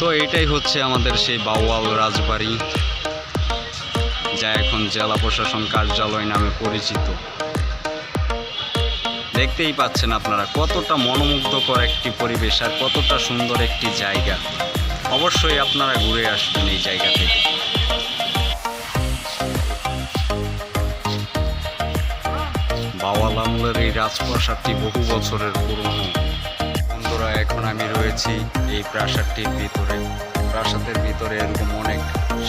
তো এটাই হচ্ছে আমাদের সেই বাউয়াল রাজবাড়ি, যা এখন জেলা প্রশাসন কার্যালয় নামে পরিচিত। দেখতেই পাচ্ছেন আপনারা কতটা মনোমুগ্ধকর একটি পরিবেশ আর কতটা সুন্দর একটি জায়গা। অবশ্যই আপনারা ঘুরে আসবেন এই জায়গা থেকে। বাওয়াল আমলের এই রাজপ্রাসাদটি বহু বছরের পুরনো। আমি রয়েছি এই প্রাসাদটির ভিতরে। প্রাসাদের ভিতরে এরকম অনেক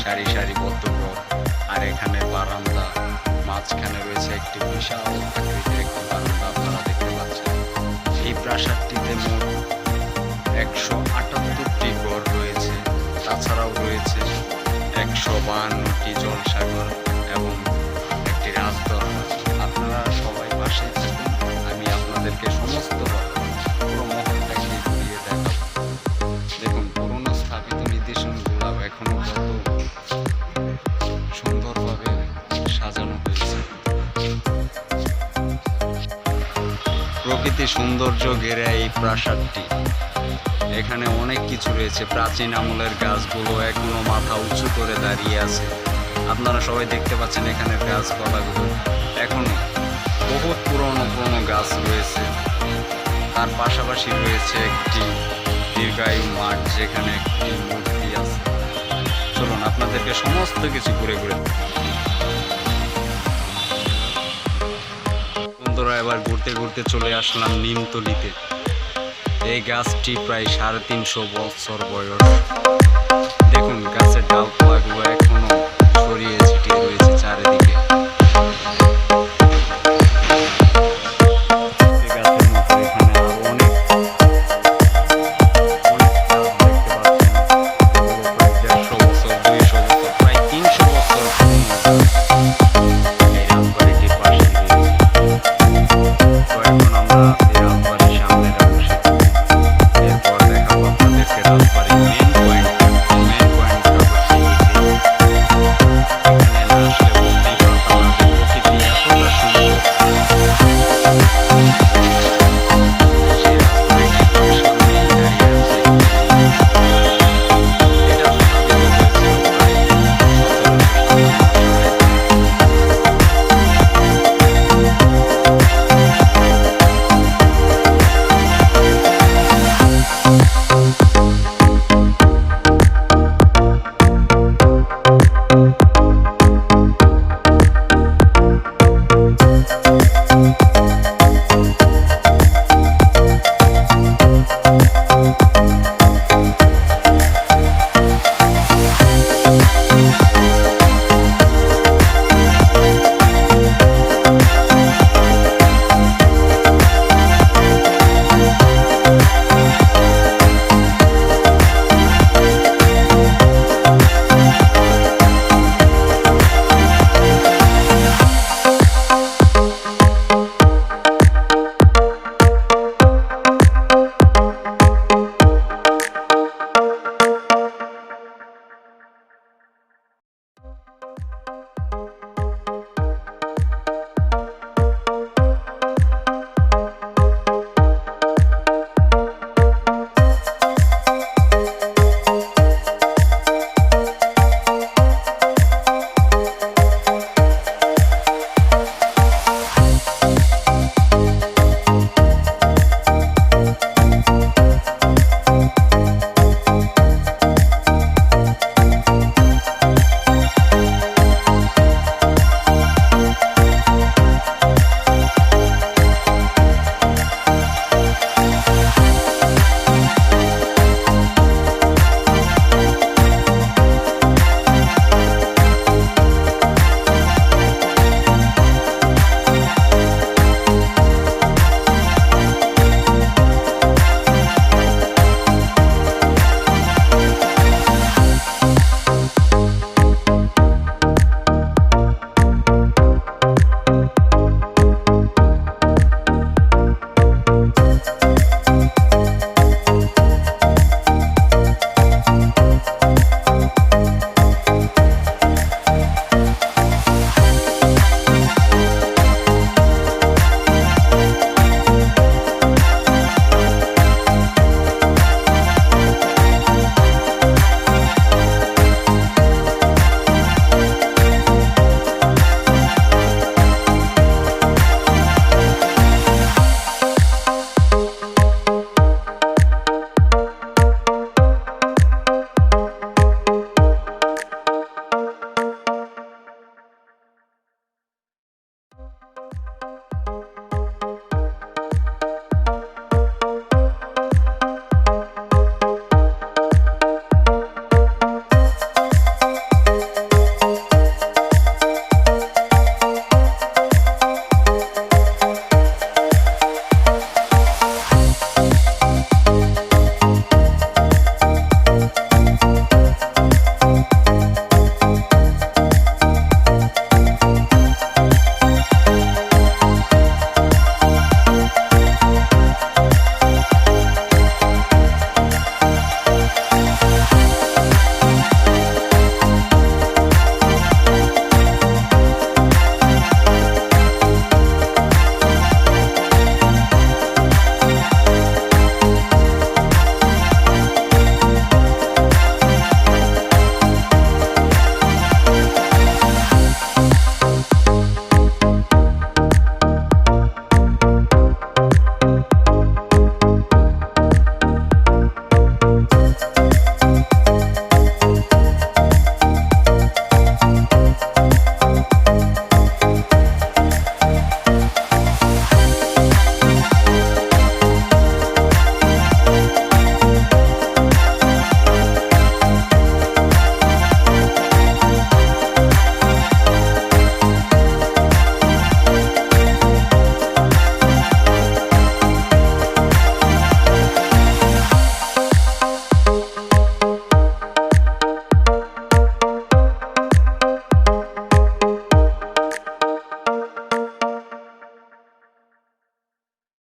সারি সারি বদ্ধ আর এখানে বারান্দা, মাঝখানে রয়েছে একটি বিশাল আকৃতির একটি বারান্দা। প্রকৃতি সৌন্দর্য ঘেরা এই প্রাসাদটি। এখানে অনেক কিছু রয়েছে। প্রাচীন আমলের গাছগুলো এখনও মাথা উঁচু করে দাঁড়িয়ে আছে। আপনারা সবাই দেখতে পাচ্ছেন এখানে গাছপালাগুলো। এখনও বহুত পুরনো পুরনো গাছ রয়েছে। তার পাশাপাশি রয়েছে একটি দীর্ঘায়ু মাঠ যেখানে একটি মূর্তি আছে। চলুন, আপনাদেরকে সমস্ত কিছু ঘুরে ঘুরে বন্ধুরা এবার ঘুরতে ঘুরতে চলে আসলাম নিমতলিতে। এই গাছটি প্রায় সাড়ে তিনশো বছর বয়স। দেখুন, গাছের ডাল